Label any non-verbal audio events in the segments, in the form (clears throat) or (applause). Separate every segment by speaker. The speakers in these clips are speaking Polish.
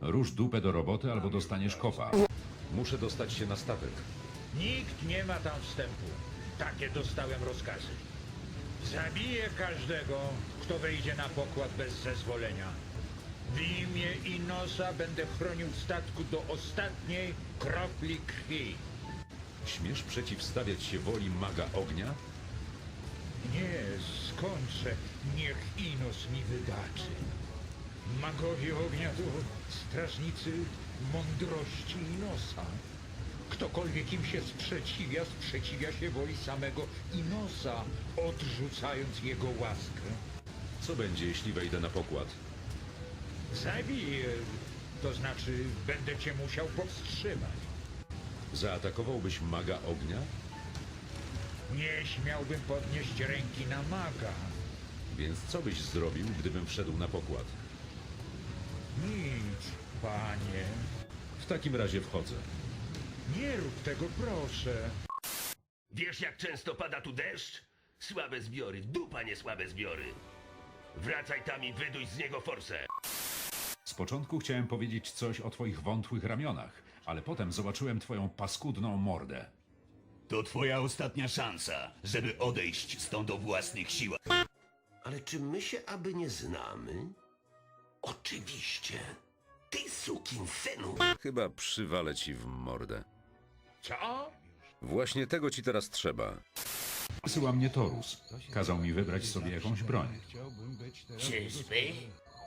Speaker 1: Rusz dupę do roboty albo dostaniesz kopa. Muszę dostać się na statek.
Speaker 2: Nikt nie ma tam wstępu. Takie dostałem rozkazy. Zabiję każdego, kto wejdzie na pokład bez zezwolenia. W imię Inosa będę chronił statku do ostatniej kropli krwi.
Speaker 1: Śmiesz przeciwstawiać się woli maga ognia?
Speaker 2: Nie, skończę. Niech Inos mi wybaczy. Magowie ognia to strażnicy mądrości Inosa. Ktokolwiek im się sprzeciwia, sprzeciwia się woli samego Inosa, odrzucając jego łaskę.
Speaker 1: Co będzie, jeśli wejdę na pokład?
Speaker 2: Zabiję, to znaczy będę cię musiał powstrzymać.
Speaker 1: Zaatakowałbyś maga ognia?
Speaker 2: Nie śmiałbym podnieść ręki na maga.
Speaker 1: Więc co byś zrobił, gdybym wszedł na pokład?
Speaker 2: Nic, panie.
Speaker 1: W takim razie wchodzę.
Speaker 2: Nie rób tego, proszę.
Speaker 3: Wiesz, jak często pada tu deszcz? Słabe zbiory, dupa nie słabe zbiory. Wracaj tam i wyduj z niego forsę.
Speaker 1: Z początku chciałem powiedzieć coś o twoich wątłych ramionach, ale potem zobaczyłem twoją paskudną mordę.
Speaker 4: To twoja ostatnia szansa, żeby odejść stąd o własnych siłach.
Speaker 3: Ale czy my się aby nie znamy? Oczywiście. Ty synu.
Speaker 1: Chyba przywalę ci w mordę.
Speaker 2: Co?
Speaker 1: Właśnie tego ci teraz trzeba. Wysyła mnie Torus. Kazał mi wybrać sobie jakąś broń.
Speaker 5: Czyżby?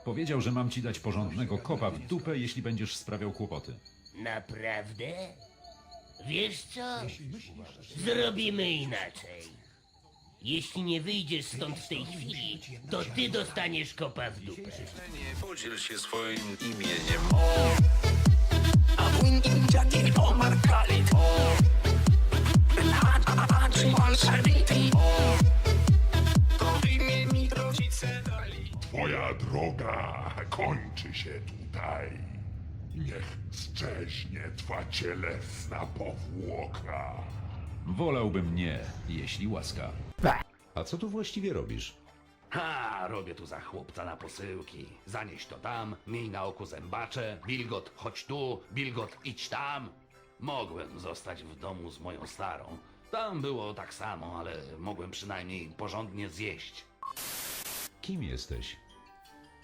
Speaker 1: Powiedział, że mam ci dać porządnego kopa w dupę, jeśli będziesz sprawiał kłopoty.
Speaker 5: Naprawdę? Wiesz co? Zrobimy inaczej. Jeśli nie wyjdziesz stąd w tej chwili, to ty dostaniesz kopa w dupę.
Speaker 6: Podziel się swoim imieniem.
Speaker 7: To w imię mi rodzice dali
Speaker 8: Twoja droga kończy się tutaj. Niech szczeźnie twa cielesna powłoka.
Speaker 1: Wolałbym nie, jeśli łaska. A co tu właściwie robisz?
Speaker 9: Ha, robię tu za chłopca na posyłki. Zanieś to tam, miej na oku zębacze, Bilgot chodź tu, Bilgot idź tam. Mogłem zostać w domu z moją starą. Tam było tak samo, ale mogłem przynajmniej porządnie zjeść.
Speaker 1: Kim jesteś?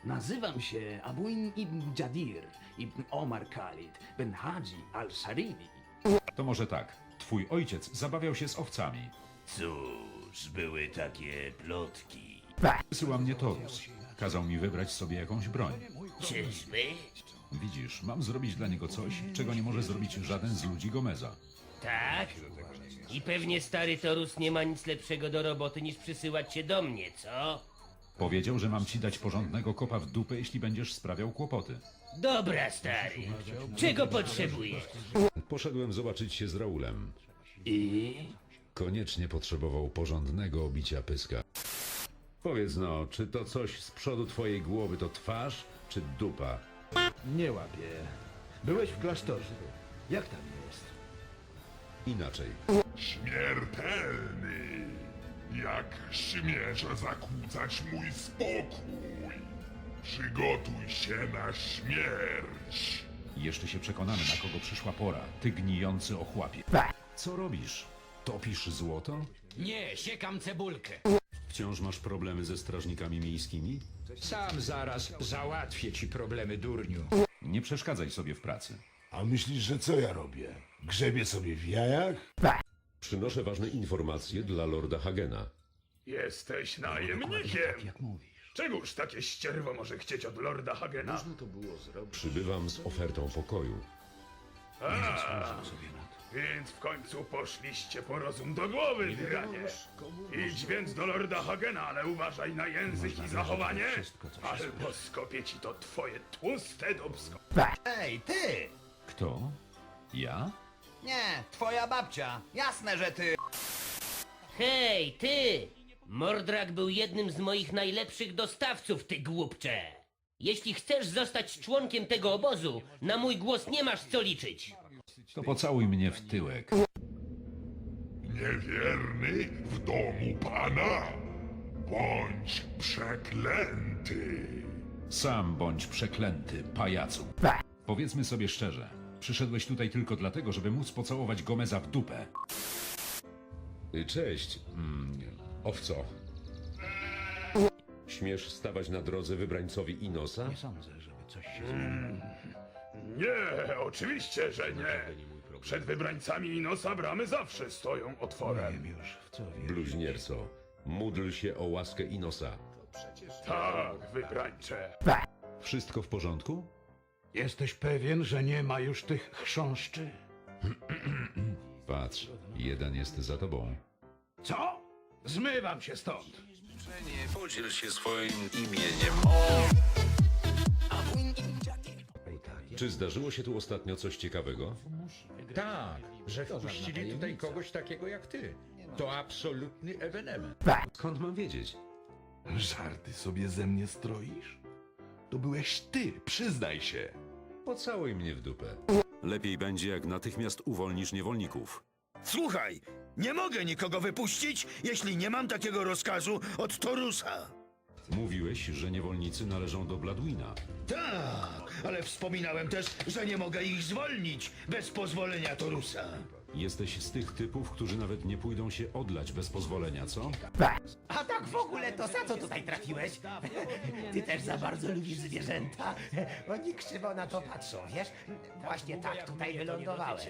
Speaker 10: Nazywam się Abuin ibn Jadir ibn Omar Khalid ben Haji al-Sharibi.
Speaker 1: To może tak. Twój ojciec zabawiał się z owcami.
Speaker 4: Cóż, były takie plotki.
Speaker 1: Wysyła mnie Torus. Kazał mi wybrać sobie jakąś broń.
Speaker 5: Czyżby?
Speaker 1: Widzisz, mam zrobić dla niego coś, czego nie może zrobić żaden z ludzi Gomeza.
Speaker 5: Tak? I pewnie stary Torus nie ma nic lepszego do roboty niż przysyłać cię do mnie, co?
Speaker 1: Powiedział, że mam ci dać porządnego kopa w dupę, jeśli będziesz sprawiał kłopoty.
Speaker 5: Dobra, stary. Czego potrzebujesz?
Speaker 1: Poszedłem zobaczyć się z Raulem.
Speaker 5: I?
Speaker 1: Koniecznie potrzebował porządnego obicia pyska. Powiedz no, czy to coś z przodu twojej głowy to twarz, czy dupa?
Speaker 11: Nie łapię. Byłeś w klasztorze. Jak tam jest?
Speaker 1: Inaczej.
Speaker 8: Śmiertelny. Jak śmierze zakłócać mój spokój. Przygotuj się na śmierć.
Speaker 1: Jeszcze się przekonamy, na kogo przyszła pora. Ty gnijący ochłapie. Co robisz? Topisz złoto?
Speaker 10: Nie, siekam cebulkę.
Speaker 1: Wciąż masz problemy ze strażnikami miejskimi?
Speaker 2: Sam zaraz załatwię ci problemy, durniu.
Speaker 1: Nie przeszkadzaj sobie w pracy.
Speaker 11: A myślisz, że co ja robię? Grzebię sobie w jajach?
Speaker 1: Przynoszę ważne informacje dla Lorda Hagena.
Speaker 8: Jesteś najemnikiem. Czegoż takie ścierwo może chcieć od Lorda Hagena?
Speaker 1: Przybywam z ofertą pokoju.
Speaker 8: Więc w końcu poszliście po rozum do głowy, tyranie. Idź więc do Lorda Hagena, ale uważaj na język i zachowanie, albo skopię ci to twoje tłuste dubsko.
Speaker 4: Ej, ty!
Speaker 1: Kto? Ja?
Speaker 4: Nie, twoja babcia. Jasne, że ty.
Speaker 5: Hej, ty! Mordrak był jednym z moich najlepszych dostawców, ty głupcze! Jeśli chcesz zostać członkiem tego obozu, na mój głos nie masz co liczyć.
Speaker 1: To pocałuj mnie w tyłek.
Speaker 8: Niewierny w domu pana, bądź przeklęty.
Speaker 1: Sam bądź przeklęty, pajacu. Powiedzmy sobie szczerze. Przyszedłeś tutaj tylko dlatego, żeby móc pocałować Gomeza w dupę. Cześć, mm, owco. Śmiesz stawać na drodze wybrańcowi Inosa?
Speaker 8: Nie, oczywiście, że nie. Przed wybrańcami Inosa bramy zawsze stoją otworem.
Speaker 1: Bluźnierco, módl się o łaskę Inosa.
Speaker 8: Tak, wybrańcze.
Speaker 1: Wszystko w porządku?
Speaker 4: Jesteś pewien, że nie ma już tych chrząszczy? (clears throat)
Speaker 1: Patrz, jeden jest za tobą.
Speaker 4: Co? Zmywam się stąd.
Speaker 6: Nie podziel się swoim imieniem.
Speaker 1: Czy zdarzyło się tu ostatnio coś ciekawego?
Speaker 2: Tak, że wpuścili tutaj kogoś takiego jak ty. To absolutny ewenement.
Speaker 1: Skąd mam wiedzieć?
Speaker 11: Żarty sobie ze mnie stroisz? To byłeś ty, przyznaj się.
Speaker 1: Pocałuj mnie w dupę.
Speaker 12: Lepiej będzie, jak natychmiast uwolnisz niewolników.
Speaker 13: Słuchaj, nie mogę nikogo wypuścić, jeśli nie mam takiego rozkazu od Torusa.
Speaker 1: Mówiłeś, że niewolnicy należą do Bladwina.
Speaker 13: Tak, ale wspominałem też, że nie mogę ich zwolnić bez pozwolenia Torusa.
Speaker 1: Jesteś z tych typów, którzy nawet nie pójdą się odlać bez pozwolenia, co?
Speaker 5: A tak w ogóle to za co tutaj trafiłeś? Ty też za bardzo lubisz zwierzęta? Oni krzywo na to patrzą, wiesz? Właśnie tak tutaj wylądowałem.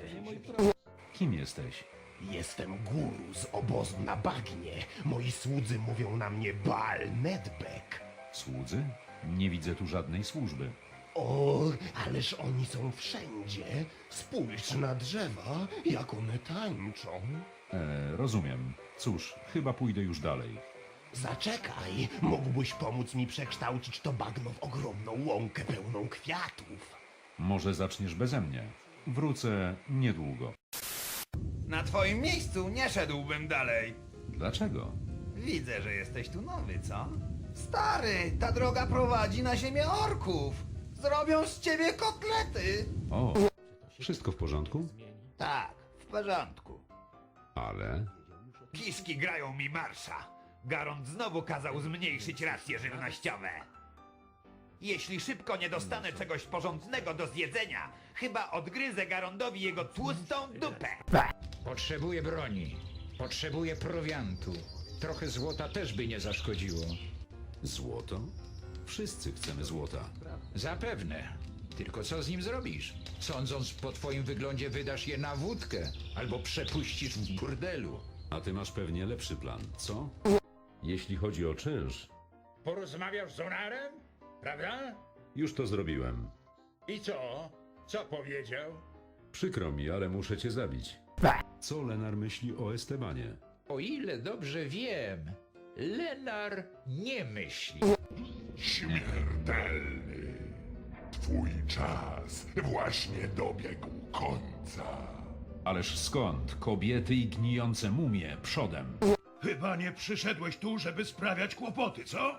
Speaker 1: Kim jesteś?
Speaker 11: Jestem guru z obozu na bagnie. Moi słudzy mówią na mnie Baal Nedbek.
Speaker 1: Słudzy? Nie widzę tu żadnej służby.
Speaker 11: O, ależ oni są wszędzie. Spójrz na drzewa, jak one tańczą.
Speaker 1: E, rozumiem. Cóż, chyba pójdę już dalej.
Speaker 11: Zaczekaj, mógłbyś pomóc mi przekształcić to bagno w ogromną łąkę pełną kwiatów.
Speaker 1: Może zaczniesz beze mnie. Wrócę niedługo.
Speaker 13: Na twoim miejscu nie szedłbym dalej.
Speaker 1: Dlaczego?
Speaker 13: Widzę, że jesteś tu nowy, co? Stary, ta droga prowadzi na ziemię orków. Zrobią z ciebie kotlety.
Speaker 1: O, wszystko w porządku?
Speaker 13: Tak, w porządku.
Speaker 1: Ale...
Speaker 13: Kiszki grają mi marsza. Garont znowu kazał zmniejszyć racje żywnościowe. Jeśli szybko nie dostanę czegoś porządnego do zjedzenia, chyba odgryzę Garondowi jego tłustą dupę.
Speaker 2: Potrzebuję broni. Potrzebuję prowiantu. Trochę złota też by nie zaszkodziło.
Speaker 1: Złoto? Wszyscy chcemy złota.
Speaker 2: Zapewne. Tylko co z nim zrobisz? Sądząc po twoim wyglądzie wydasz je na wódkę albo przepuścisz w burdelu.
Speaker 1: A ty masz pewnie lepszy plan, co? Jeśli chodzi o czynsz,
Speaker 2: Porozmawiasz z Onarem? Prawda?
Speaker 1: już to zrobiłem.
Speaker 2: I co? Co powiedział?
Speaker 1: Przykro mi, ale muszę cię zabić. Co Lenar myśli o Estebanie?
Speaker 2: O ile dobrze wiem, Lenar nie myśli.
Speaker 8: Śmiertelny. Twój czas właśnie dobiegł końca.
Speaker 1: Ależ skąd? Kobiety i gnijące mumie przodem.
Speaker 4: Chyba nie przyszedłeś tu, żeby sprawiać kłopoty, co?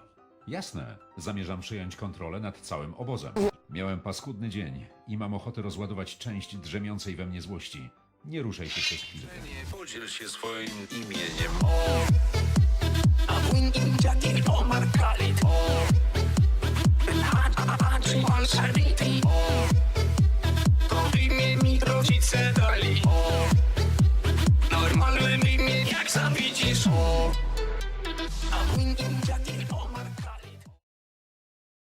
Speaker 1: Jasne, zamierzam przejąć kontrolę nad całym obozem. Miałem paskudny dzień i mam ochotę rozładować część drzemiącej we mnie złości. Nie ruszaj się przez chwilkę.
Speaker 6: Nie podziel się swoim imieniem.
Speaker 7: Hadi